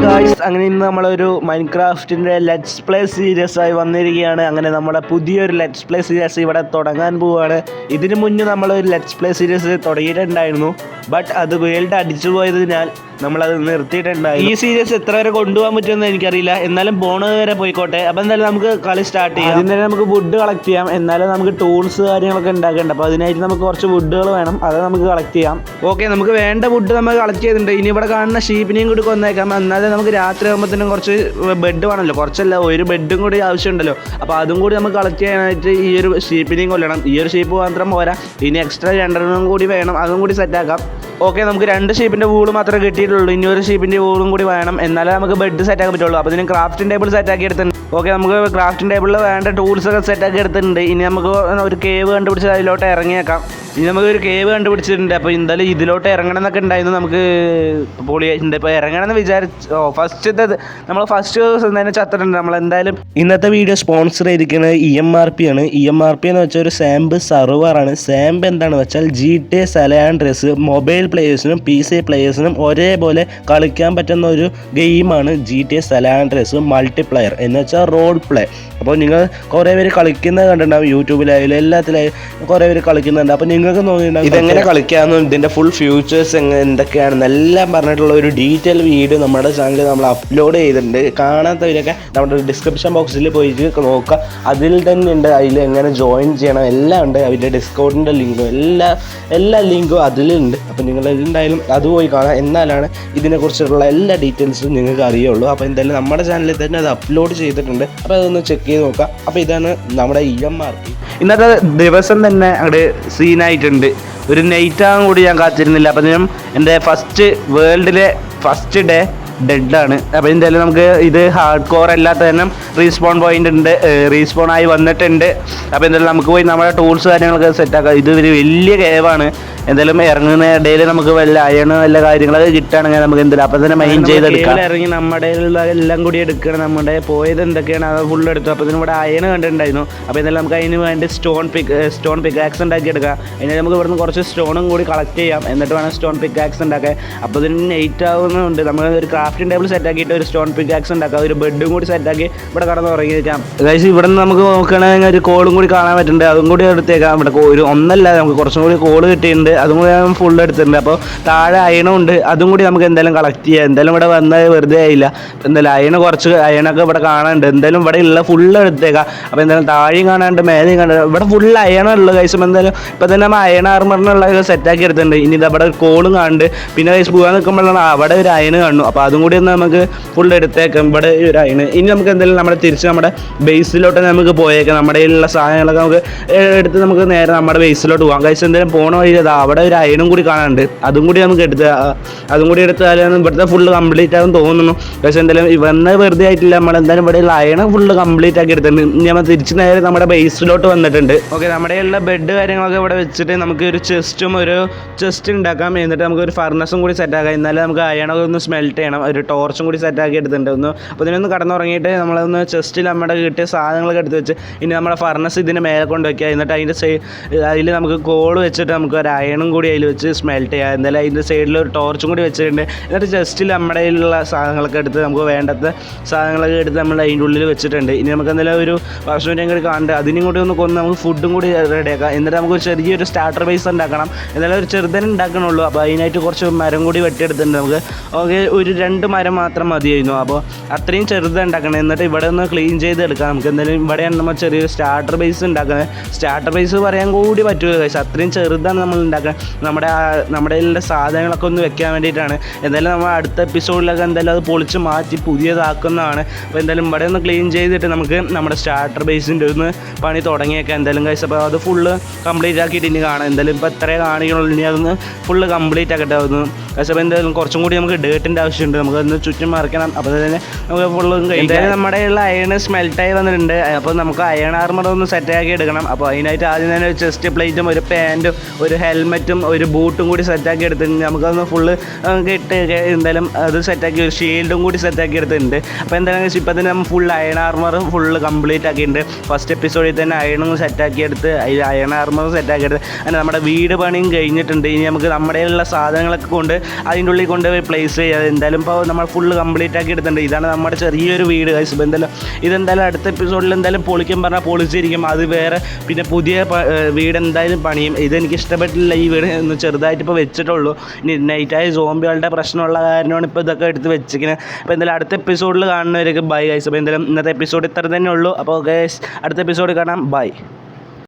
guys. അങ്ങനെ ഇന്ന് നമ്മളൊരു മൈൻക്രാഫ്റ്റിന്റെ ലെറ്റ്സ് പ്ലേ സീരിയസ് ആയി വന്നിരിക്കുകയാണ്. അങ്ങനെ നമ്മുടെ പുതിയൊരു ലെറ്റ്സ് പ്ലേ സീരിയസ് ഇവിടെ തുടങ്ങാൻ പോവുകയാണ് ഇതിനു മുന്നേ നമ്മളൊരു ലെറ്റ്സ് പ്ലേ സീരീസ് തുടങ്ങിയിട്ടുണ്ടായിരുന്നു. ബട്ട് അത് വേൾഡ് അടിച്ചു പോയതിനാൽ നമ്മളത് നിർത്തിയിട്ടുണ്ടായി. ഈ സീരീസ് എത്ര വരെ കൊണ്ടുപോകാൻ പറ്റുമെന്ന് എനിക്കറിയില്ല. എന്നാലും പോണത് വരെ പോയിക്കോട്ടെ. അപ്പം എന്തായാലും നമുക്ക് കളി സ്റ്റാർട്ട് ചെയ്യാം. അതിന് തന്നെ നമുക്ക് വുഡ് കളക്ട് ചെയ്യാം. എന്നാലും നമുക്ക് ടൂൾസ് കാര്യങ്ങളൊക്കെ ഉണ്ടാക്കേണ്ട. അപ്പോൾ അതിനായിട്ട് നമുക്ക് കുറച്ച് വുഡുകൾ വേണം. അത് നമുക്ക് കളക്ട് ചെയ്യാം. ഓക്കെ നമുക്ക് വേണ്ട വുഡ് നമ്മൾ കളക്ട് ചെയ്തിട്ടുണ്ട്. ഇനി ഇവിടെ കാണുന്ന ഷീപ്പിനെയും കൂടി കൊന്നേക്കാം. എന്നാലും നമുക്ക് രാത്രി ആകുമ്പോഴത്തേനും കുറച്ച് ബെഡ് വേണമല്ലോ. കുറച്ചല്ല ഒരു ബെഡും കൂടി ആവശ്യമുണ്ടല്ലോ. അപ്പോൾ അതും കൂടി നമുക്ക് കളക്ട് ചെയ്യാനായിട്ട് ഈ ഒരു ഷീപ്പിനെയും കൊല്ലണം. ഈ ഒരു ഷീപ്പ് മാത്രം പോരാ. ഇനി എക്സ്ട്രാ രണ്ടെണ്ണം കൂടി വേണം. അതും കൂടി സെറ്റാക്കാം ഓക്കെ നമുക്ക് രണ്ട് ഷീപ്പിന്റെ വൂൾ മാത്രമേ കിട്ടിയിട്ടുള്ളൂ. ഇനി ഒരു ഷീപ്പിന്റെ വൂളും കൂടി വേണം. എന്നാലേ നമുക്ക് ബെഡ് സെറ്റ് ആക്കാൻ പറ്റുള്ളൂ. അപ്പോൾ ഇതിന് ക്രാഫ്റ്റിംഗ് ടേബിൾ സെറ്റ് ആക്കി എടുത്തിട്ടുണ്ട്. ഓക്കെ നമുക്ക് ക്രാഫ്റ്റിംഗ് ടേബിളിൽ വേണ്ട ടൂൾസ് ഒക്കെ സെറ്റ് ആക്കി എടുത്തിട്ടുണ്ട്. ഇനി നമുക്ക് ഒരു കേവ് കണ്ടുപിടിച്ച് അതിലോട്ട് ഇറങ്ങിയേക്കാം. ഇനി നമുക്ക് ഒരു കേവ് കണ്ടുപിടിച്ചിട്ടുണ്ട്. അപ്പോൾ എന്തായാലും ഇതിലോട്ട് ഇറങ്ങണം എന്നൊക്കെ ഉണ്ടായിരുന്നു. നമുക്ക് പൊളിയായിട്ടുണ്ട് ഇപ്പോൾ ഇറങ്ങണം എന്ന് വിചാരിച്ച് ഓ ഫസ്റ്റ് നമ്മൾ ഫസ്റ്റ് ദിവസം തന്നെ ചത്തിട്ടുണ്ട്. നമ്മൾ എന്തായാലും ഇന്നത്തെ വീഡിയോ സ്പോൺസർ ചെയ്തിരിക്കുന്നത് ഇ എം ആർ പി ആണ്. ഇ എം ആർ പി എന്ന് വെച്ചാൽ ഒരു സാമ്പ് സർവറാണ് സാമ്പ് എന്താണെന്ന് വെച്ചാൽ G T San Andreas mobile പ്ലേയേഴ്സിനും P C പ്ലേയേഴ്സിനും ഒരേപോലെ കളിക്കാൻ പറ്റുന്ന ഒരു ഗെയിമാണ് ജി ടി സലാൻഡ്രസ് മൾട്ടിപ്ലെയർ എന്ന് വെച്ചാൽ റോൾ പ്ലേ അപ്പോൾ നിങ്ങൾ കുറേ പേര് കളിക്കുന്നത് കണ്ടിട്ടുണ്ടാവും യൂട്യൂബിലായാലും എല്ലാത്തിലായാലും കുറേ പേര് കളിക്കുന്നുണ്ട്. അപ്പോൾ നിങ്ങൾക്ക് തോന്നിയിട്ടുണ്ടാവും ഇതെങ്ങനെ കളിക്കാമെന്നും ഇതിന്റെ ഫുൾ ഫ്യൂച്ചേഴ്സ് എങ്ങനെ എന്തൊക്കെയാണെന്ന് എല്ലാം പറഞ്ഞിട്ടുള്ള ഒരു ഡീറ്റെയിൽ വീഡിയോ നമ്മുടെ ചാനലിൽ നമ്മൾ അപ്ലോഡ് ചെയ്തിട്ടുണ്ട്. കാണാത്തവരൊക്കെ നമ്മുടെ ഡിസ്ക്രിപ്ഷൻ ബോക്സിൽ പോയിട്ട് നോക്കുക. അതിൽ തന്നെ ഉണ്ട്. അതിൽ എങ്ങനെ ജോയിൻ ചെയ്യണം. എല്ലാം ഉണ്ട്. അതിന്റെ ഡിസ്കൗണ്ടിന്റെ ലിങ്കും എല്ലാ എല്ലാ ലിങ്കും അതിലുണ്ട്. അപ്പോൾ നിങ്ങൾ എന്തായാലും അത് പോയി കാണാം. എന്നാലാണ് ഇതിനെക്കുറിച്ചുള്ള എല്ലാ ഡീറ്റെയിൽസും നിങ്ങൾക്ക് അറിയുള്ളൂ. അപ്പോൾ എന്തായാലും നമ്മുടെ ചാനലിൽ തന്നെ അത് അപ്ലോഡ് ചെയ്തിട്ടുണ്ട്. അപ്പോൾ അതൊന്ന് ചെക്ക് ചെയ്ത് നോക്കാം അപ്പോൾ ഇതാണ് നമ്മുടെ ഇ എം ആർ പി ഇന്നത്തെ ദിവസം തന്നെ അവിടെ സീനായിട്ടുണ്ട് ഒരു നൈറ്റാകും കൂടി ഞാൻ കാത്തിരുന്നില്ല. അപ്പം ഞാൻ എന്റെ ഫസ്റ്റ് വേൾഡിലെ ഫസ്റ്റ് ഡേ ഡെഡാണ് അപ്പോൾ എന്തായാലും നമുക്ക് ഇത് ഹാർഡ് കോർ അല്ലാത്ത തന്നെ റീസ്പോൺ പോയിന്റ് ഉണ്ട് റീസ്പോൺ ആയി വന്നിട്ടുണ്ട്. അപ്പോൾ എന്തായാലും നമുക്ക് പോയി നമ്മുടെ ടൂൾസ് കാര്യങ്ങളൊക്കെ സെറ്റാക്കാം ഇത് ഒരു വലിയ കേവാണ് എന്തായാലും ഇറങ്ങുന്ന ഇടയിൽ നമുക്ക് വല്ല അയണ് വല്ല കാര്യങ്ങളൊക്കെ കിട്ടുകയാണെങ്കിൽ നമുക്ക് എന്തായാലും അപ്പം തന്നെ മൈൻ ചെയ്തെടുക്കാം. ഇറങ്ങി നമ്മുടെ എല്ലാം കൂടി എടുക്കണം. നമ്മുടെ പോയത് എന്തൊക്കെയാണ് അത് ഫുൾ എടുത്തു. അപ്പോൾ ഇതിന് ഇവിടെ അയണ് കണ്ടിട്ടുണ്ടായിരുന്നു. അപ്പോൾ എന്തായാലും നമുക്ക് അതിന് വേണ്ടി stone pick stone pickaxe ഉണ്ടാക്കി എടുക്കാം അതിന് നമുക്ക് ഇവിടുന്ന് കുറച്ച് സ്റ്റോണും കൂടി കളക്ട് ചെയ്യാം. എന്നിട്ട് വേണം സ്റ്റോൺ പിക്ക് ആക്സ് ഉണ്ടാക്കാൻ. അപ്പോൾ ഇതിന് നെയ്റ്റ് ആവുന്നുണ്ട്. നമ്മൾ ഒരു ക്രാഫ്റ്റിംഗ് ടേബിൾ സെറ്റ് ആക്കിയിട്ട് ഒരു സ്റ്റോൺ പിക്ക് ആക്സ് ഉണ്ടാക്കാം. ഒരു ബെഡും കൂടി സെറ്റ് ആക്കി. ഇവിടെ കടന്ന് വെച്ചാൽ ഗൈസ് ഇവിടെ നിന്ന് നമുക്ക് നോക്കുകയാണെങ്കിൽ ഒരു കോളും കൂടി കാണാൻ പറ്റുന്നുണ്ട്. അതും കൂടി എടുത്തേക്കാം. ഇവിടെ ഒരു ഒന്നല്ല നമുക്ക് കുറച്ചും കൂടി കോൾ കിട്ടിയിട്ടുണ്ട്. അതും കൂടി ഞാൻ ഫുൾ എടുത്തിട്ടുണ്ട്. അപ്പോൾ താഴെ അയണും ഉണ്ട്. അതും കൂടി നമുക്ക് എന്തായാലും കളക്ട് ചെയ്യാം. എന്തായാലും ഇവിടെ വന്നത് വെറുതെ ആയില്ല. എന്തായാലും അയണ കുറച്ച് അയണൊക്കെ ഇവിടെ കാണാനുണ്ട്. എന്തായാലും ഇവിടെ ഉള്ള ഫുൾ എടുത്തേക്കാം. അപ്പോൾ എന്തായാലും താഴെയും കാണാണ്ട് മേലെയും കാണാണ്ട് ഇവിടെ ഫുൾ അയണ ഉള്ളു ഗൈസും എന്തായാലും ഇപ്പോൾ തന്നെ നമ്മൾ അയണ ആർമറിനുള്ള സെറ്റാക്കി എടുത്തിട്ടുണ്ട്. ഇനി ഇവിടെ കോളും കാണുന്നുണ്ട്. പിന്നെ ഗൈസ് പോകാൻ നിൽക്കുമ്പോഴാണ് അവിടെ ഒരു അയണ് കാണുന്നു. അപ്പോൾ അതും കൂടി ഒന്ന് നമുക്ക് ഫുൾ എടുത്തേക്കാം. ഇവിടെ ഒരു അയണ്. ഇനി നമുക്ക് എന്തായാലും നമ്മുടെ തിരിച്ച് നമ്മുടെ ബേസിലോട്ട് നമുക്ക് പോയേക്കാം. നമ്മുടെ കയ്യിലുള്ള സാധനങ്ങളൊക്കെ നമുക്ക് എടുത്ത് നമുക്ക് നേരെ നമ്മുടെ ബേസിലോട്ട് പോകാം കഴിച്ച് എന്തെങ്കിലും പോണ വഴി അതാ അവിടെ ഒരു അയണും കൂടി കാണാനുണ്ട്. അതും കൂടി നമുക്ക് എടുത്ത് അതും കൂടി എടുത്താലും ഇവിടുത്തെ ഫുള്ള് കംപ്ലീറ്റ് ആകും തോന്നുന്നു. പക്ഷേ എന്തായാലും വന്ന വെറുതെ ആയിട്ടില്ല. നമ്മൾ എന്തായാലും ഇവിടെ ഉള്ള അയണ് ഫുള്ള് കംപ്ലീറ്റ് ആക്കി എടുത്തിട്ടുണ്ട്. നമ്മൾ തിരിച്ച് നേരെ നമ്മുടെ ബേസിലോട്ട് വന്നിട്ടുണ്ട്. ഓക്കെ നമ്മുടെ ഉള്ള ബെഡ് കാര്യങ്ങളൊക്കെ ഇവിടെ വെച്ചിട്ട് നമുക്ക് ഒരു ചെസ്റ്റും ഒരു ചെസ്റ്റ് ഉണ്ടാക്കാം. എന്നിട്ട് നമുക്ക് ഒരു ഫർണസും കൂടി സെറ്റ് ആക്കാം. എന്നാലും നമുക്ക് അയണൊക്കെ ഒന്ന് സ്മെൽറ്റ് ചെയ്യണം. ഒരു ടോർച്ചും കൂടി സെറ്റ് ആക്കി എടുത്തിട്ടുണ്ട്. ഒന്ന് അപ്പോൾ ഇതിനൊന്ന് കടന്നുറങ്ങിയിട്ട് നമ്മളൊന്ന് ചെസ്റ്റിൽ നമ്മുടെ കിട്ടിയ സാധനങ്ങളൊക്കെ എടുത്ത് വെച്ച് ഇനി നമ്മുടെ ഫർണസ് ഇതിന് മേലെ കൊണ്ട് വയ്ക്കുക എന്നിട്ട് അതിന്റെ സൈ അതിൽ നമുക്ക് കോൾ വെച്ചിട്ട് നമുക്ക് ഒരു അയണും കൂടി അതിൽ വെച്ച് സ്മെൽറ്റ് ചെയ്യാം. എന്തായാലും അതിന്റെ സൈഡിൽ ഒരു ടോർച്ചും കൂടി വെച്ചിട്ടുണ്ട്. എന്നിട്ട് ജസ്റ്റിൽ നമ്മുടെ കയ്യിലുള്ള സാധനങ്ങളൊക്കെ എടുത്ത് നമുക്ക് വേണ്ടാത്ത സാധനങ്ങളൊക്കെ എടുത്ത് നമ്മൾ അതിന്റെ ഉള്ളിൽ വെച്ചിട്ടുണ്ട്. ഇനി നമുക്ക് എന്തായാലും ഒരു ഭക്ഷണം കൂടി കാണണ്ട്. അതിനും കൂടി ഒന്ന് കൊന്ന് നമുക്ക് ഫുഡും കൂടി റെഡിയാക്കാം എന്നിട്ട് നമുക്ക് ചെറിയൊരു സ്റ്റാർട്ടർ ബേസ് ഉണ്ടാക്കണം. എന്നാലും ഒരു ചെറുതനെ ഉണ്ടാക്കണുള്ളൂ. അപ്പോൾ അതിനായിട്ട് കുറച്ച് മരം കൂടി വെട്ടിയെടുത്തിട്ടുണ്ട് നമുക്ക്. ഓക്കെ ഒരു രണ്ട് മരം മാത്രം മതിയായിരുന്നു. അപ്പോൾ അത്രയും ചെറുത് ഉണ്ടാക്കണം. എന്നിട്ട് ഇവിടെ ഒന്ന് ക്ലീൻ ചെയ്തെടുക്കാം. നമുക്ക് എന്തായാലും ഇവിടെയാണ് നമ്മൾ ചെറിയൊരു സ്റ്റാർട്ടർ ബേസ് ഉണ്ടാക്കുന്നത്. സ്റ്റാർട്ടർ ബേസ് പറയാൻ കൂടി പറ്റൂല പക്ഷേ അത്രയും ചെറുതാണ് നമ്മൾ ഉണ്ടാക്കുന്നത് നമ്മുടെ നമ്മുടെ എല്ലാ സാധനങ്ങളൊക്കെ ഒന്ന് വെക്കാൻ വേണ്ടിയിട്ടാണ്. എന്തായാലും നമ്മൾ അടുത്ത എപ്പിസോഡിലൊക്കെ എന്തായാലും അത് പൊളിച്ച് മാറ്റി പുതിയതാക്കുന്നതാണ്. അപ്പോൾ എന്തായാലും ഇവിടെ ഒന്ന് ക്ലീൻ ചെയ്തിട്ട് നമുക്ക് നമ്മുടെ സ്റ്റാർട്ടർ ബേസിന്റെ ഒന്ന് പണി തുടങ്ങിയൊക്കെ. എന്തായാലും കഴിച്ച് അപ്പോൾ അത് ഫുള്ള് കംപ്ലീറ്റ് ആക്കിയിട്ട് ഇനി കാണാം. എന്തായാലും ഇപ്പോൾ എത്രയേ കാണിക്കണുള്ളൂ ഇനി അതൊന്ന് ഫുള്ള് കംപ്ലീറ്റ് ആക്കട്ടെ അതൊന്ന്. പക്ഷേ അപ്പോൾ എന്തായാലും കുറച്ചും കൂടി നമുക്ക് ഡേട്ടിന്റെ ആവശ്യമുണ്ട്. നമുക്ക് അതിന് ചുറ്റും മറിക്കണം. അപ്പോൾ തന്നെ നമുക്ക് ഫുള്ളും എന്തായാലും നമ്മുടെ ഉള്ള അയൺ സ്മെൽറ്റായി വന്നിട്ടുണ്ട്. അപ്പോൾ നമുക്ക് അയൺ ആർമർ ഒന്ന് സെറ്റ് ആക്കി എടുക്കണം. അപ്പോൾ അതിനായിട്ട് ആദ്യം തന്നെ ഒരു ചെസ്റ്റ് പ്ലേറ്റും ഒരു പാന്റും ഒരു ഹെൽമെറ്റും ഒരു ബൂട്ടും കൂടി സെറ്റാക്കി എടുത്തിട്ടുണ്ട്. നമുക്കതൊന്ന് ഫുള്ള് ഇട്ട് എന്തായാലും അത് സെറ്റാക്കി ഒരു ഷീൽഡും കൂടി സെറ്റാക്കി എടുത്തിട്ടുണ്ട്. അപ്പോൾ എന്തായാലും ഇപ്പോൾ തന്നെ നമ്മൾ full iron armour full complete ആക്കിയിട്ടുണ്ട്. ഫസ്റ്റ് എപ്പിസോഡിൽ തന്നെ അയണും സെറ്റാക്കി എടുത്ത് അതിൽ അയൺ ആർമറും സെറ്റാക്കി എടുത്ത്. അങ്ങനെ നമ്മുടെ വീട് പണിയും കഴിഞ്ഞിട്ടുണ്ട്. ഇനി നമുക്ക് നമ്മുടെ കയ്യിലുള്ള സാധനങ്ങളൊക്കെ കൊണ്ട് അതിന്റെ ഉള്ളിൽ കൊണ്ടുപോയി പ്ലേസ് ചെയ്യുക. എന്തായാലും ഇപ്പോൾ നമ്മൾ ഫുള്ള് കംപ്ലീറ്റ് ആക്കി എടുത്തിട്ടുണ്ട്. ഇതാണ് നമ്മുടെ ചെറിയൊരു വീട് ഗൈസ് ഇപ്പോൾ എന്തായാലും ഇതെന്തായാലും അടുത്ത എപ്പിസോഡിൽ എന്തായാലും പൊളിക്കും പറഞ്ഞാൽ പൊളിച്ചിരിക്കും. അത് വേറെ പിന്നെ പുതിയ വീട് എന്തായാലും പണിയും. ഇതെനിക്ക് ഇഷ്ടപ്പെട്ടില്ല ഈ വീട്. ഒന്ന് ചെറുതായിട്ട് ഇപ്പോൾ വെച്ചിട്ടുള്ളൂ. ഇനി നൈറ്റായി സോംബികളുടെ പ്രശ്നമുള്ള കാരണമാണ് ഇപ്പോൾ ഇതൊക്കെ എടുത്ത് വെച്ചിരിക്കുന്നത് അപ്പോൾ എന്തായാലും അടുത്ത എപ്പിസോഡിൽ കാണുന്നവരൊക്കെ ബൈ ഗൈസ് അപ്പോൾ എന്തായാലും ഇന്നത്തെ എപ്പിസോഡ് ഇത്ര തന്നെ ഉള്ളൂ. അപ്പോൾ ഗൈസ് അടുത്ത എപ്പിസോഡ് കാണാം. ബൈ